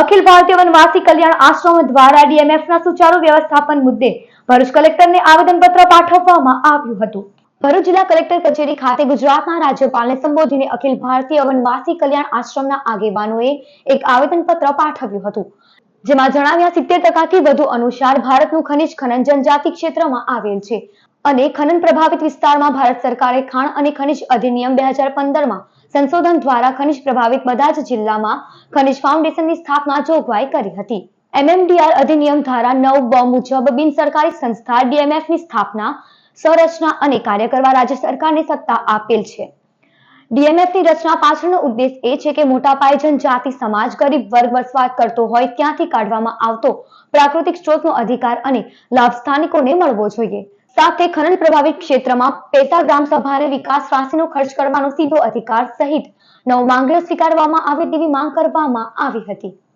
અખિલ ભારતીય વનવાસી કલ્યાણ આશ્રમ દ્વારા ડીએમએફના સુચારુ વ્યવસ્થાપન મુદ્દે ભરૂચ કલેક્ટરને આવેદનપત્ર પાઠવવામાં આવ્યું હતું. ભરૂચ જિલ્લા કલેક્ટર કચેરી ખાતે ગુજરાતના રાજ્યપાલને સંબોધીને અખિલ ભારતીય વનવાસી કલ્યાણ આશ્રમના આગેવાનોએ એક આવેદનપત્ર પાઠવ્યું હતું. જેમાં જણાવ્યા સિત્તેર ટકાથી વધુ અનુસાર ભારતનું ખનિજ ખનન જનજાતિ ક્ષેત્રમાં આવેલ છે. અને ખનન પ્રભાવિત વિસ્તારમાં ભારત સરકારે ખાણ અને ખનિજ અધિનિયમ બે હજાર પંદરમાં સંશોધન દ્વારા ખનિજ પ્રભાવિત બધા જ જિલ્લામાં ખનિજ ફાઉન્ડેશનની સ્થાપના જોગવાઈ કરી હતી. એમએમડીઆર અધિનિયમ ધારા નવ બ મુજબ બિન સરકારી સંસ્થા ડીએમએફની સ્થાપના, સંરચના અને કાર્ય કરવા રાજ્ય સરકારને સત્તા આપેલ છે. ડીએમએફની રચના પાછળનો ઉદ્દેશ એ છે કે મોટા પાયે જનજાતિ સમાજ ગરીબ વર્ગ વસવાટ કરતો હોય ત્યાંથી કાઢવામાં આવતો પ્રાકૃતિક સ્ત્રોતનો અધિકાર અને લાભ સ્થાનિકોને મળવો જોઈએ. સાથે ખનન પ્રભાવિત ક્ષેત્રમાં પેટા ગ્રામ સભાને વિકાસ રાશિનો ખર્ચ કરવાનો સીધો અધિકાર સહિત નવ માંગણીઓ સ્વીકારવામાં આવે તેવી માંગ કરવામાં આવી હતી.